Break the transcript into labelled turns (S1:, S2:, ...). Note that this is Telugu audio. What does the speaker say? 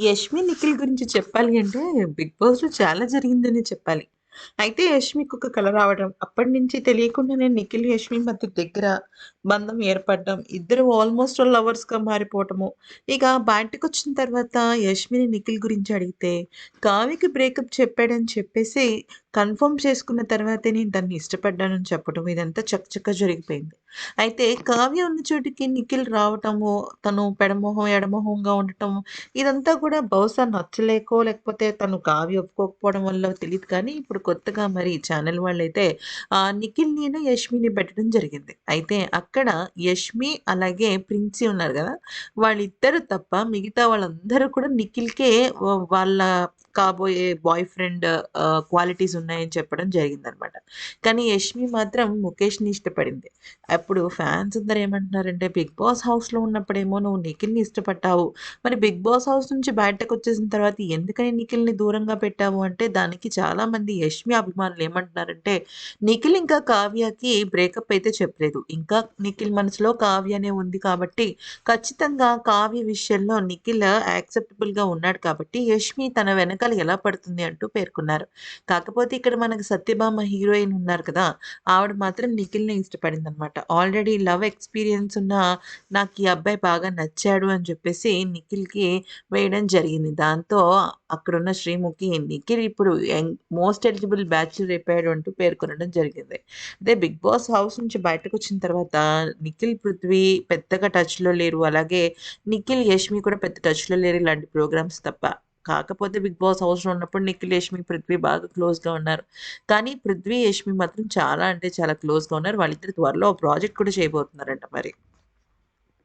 S1: యష్మి, నిఖిల్ గురించి చెప్పాలి అంటే 'బిగ్ బాస్‌లో' చాలా జరిగిందని చెప్పాలి. అయితే యష్మికి ఒక కళ రావడం, అప్పటి నుంచి తెలియకుండానే నిఖిల్, యష్మి మధ్య దగ్గర బంధం ఏర్పడడం, ఇద్దరు ఆల్మోస్ట్ ఆల్ లవర్స్‌గా మారిపోవటము. ఇక బయటకొచ్చిన తర్వాత యష్మిని నిఖిల్ గురించి అడిగితే, కావ్యకి బ్రేకప్ చెప్పాడని చెప్పేసి కన్ఫర్మ్ చేసుకున్న తర్వాతే నేను దాన్ని ఇష్టపడ్డానని చెప్పడం ఇదంతా చక్కచక్క జరిగిపోయింది. అయితే కావ్య ఉన్న చోటికి నిఖిల్ రావటము, తను పెడమొహం, ఎడమొహంగా ఉండటం ఇదంతా కూడా బహుశా నచ్చలేకో, లేకపోతే తను కావ్య ఒప్పుకోకపోవడం వల్ల తెలియదు కానీ, ఇప్పుడు కొత్తగా మరి ఛానల్ వాళ్ళైతే నిఖిల్ నేను యష్మిని పెట్టడం జరిగింది. అయితే అక్కడ యష్మి అలాగే ప్రిన్సి ఉన్నారు కదా వాళ్ళిద్దరు తప్ప మిగతా వాళ్ళందరూ కూడా నిఖిల్‌కే వాళ్ళ కాబోయే బాయ్ ఫ్రెండ్ క్వాలిటీస్ ఉన్నాయని చెప్పడం జరిగిందనమాట. కానీ యష్మి మాత్రం ముఖేష్‌ని ఇష్టపడింది. అప్పుడు ఫ్యాన్స్ అందరు ఏమంటున్నారంటే, 'బిగ్ బాస్ హౌస్‌లో ఉన్నప్పుడేమో నువ్వు నిఖిల్‌ని ఇష్టపడ్డావు. మరి 'బిగ్ బాస్ హౌస్' నుంచి బయటకు వచ్చేసిన తర్వాత ఎందుకని నిఖిల్‌ని దూరంగా పెట్టావు' అంటే దానికి చాలామంది యష్మి అభిమానులు ఏమంటున్నారంటే, నిఖిల్ ఇంకా కావ్యకి బ్రేకప్ అయితే చెప్పలేదు. ఇంకా నిఖిల్ మనసులో కావ్యనే ఉంది కాబట్టి, ఖచ్చితంగా కావ్య విషయంలో నిఖిల్ యాక్సెప్టబుల్‌గా ఉన్నాడు కాబట్టి, యష్మి తన వెనక వెనకాల ఎలా పడుతుంది అంటూ పేర్కొన్నారు. కాకపోతే ఇక్కడ మనకు సత్యభామ హీరోయిన్ ఉన్నారు కదా! ఆవిడ మాత్రం నిఖిల్‌ని ఇష్టపడిందనమాట. ఆల్రెడీ లవ్ ఎక్స్‌పీరియన్స్ ఉన్న నాకు ఈ అబ్బాయి బాగా నచ్చాడు అని చెప్పేసి నిఖిల్‌కి వేయడం జరిగింది. దాంతో అక్కడున్న శ్రీముఖి నిఖిల్ ఇప్పుడు యంగ్ మోస్ట్ ఎలిజిబుల్ బ్యాచులర్ అయిపోయాడు అంటూ పేర్కొనడం జరిగింది. అదే 'బిగ్ బాస్' హౌస్ నుంచి బయటకు వచ్చిన తర్వాత నిఖిల్, పృథ్వీ పెద్దగా టచ్‌లో లేరు. అలాగే నిఖిల్, యష్మి కూడా పెద్ద టచ్‌లో లేరు ఇలాంటి ప్రోగ్రామ్స్ తప్ప. కాకపోతే 'బిగ్ బాస్' హౌస్‌లో ఉన్నప్పుడు నిఖిల్, యష్మి, పృథ్వీ బాగా క్లోజ్‌గా ఉన్నారు. కానీ పృథ్వీ, యష్మి మాత్రం చాలా అంటే చాలా క్లోజ్‌గా ఉన్నారు. వాళ్ళిద్దరు త్వరలో ప్రాజెక్ట్ కూడా చేయబోతున్నారంట మరి.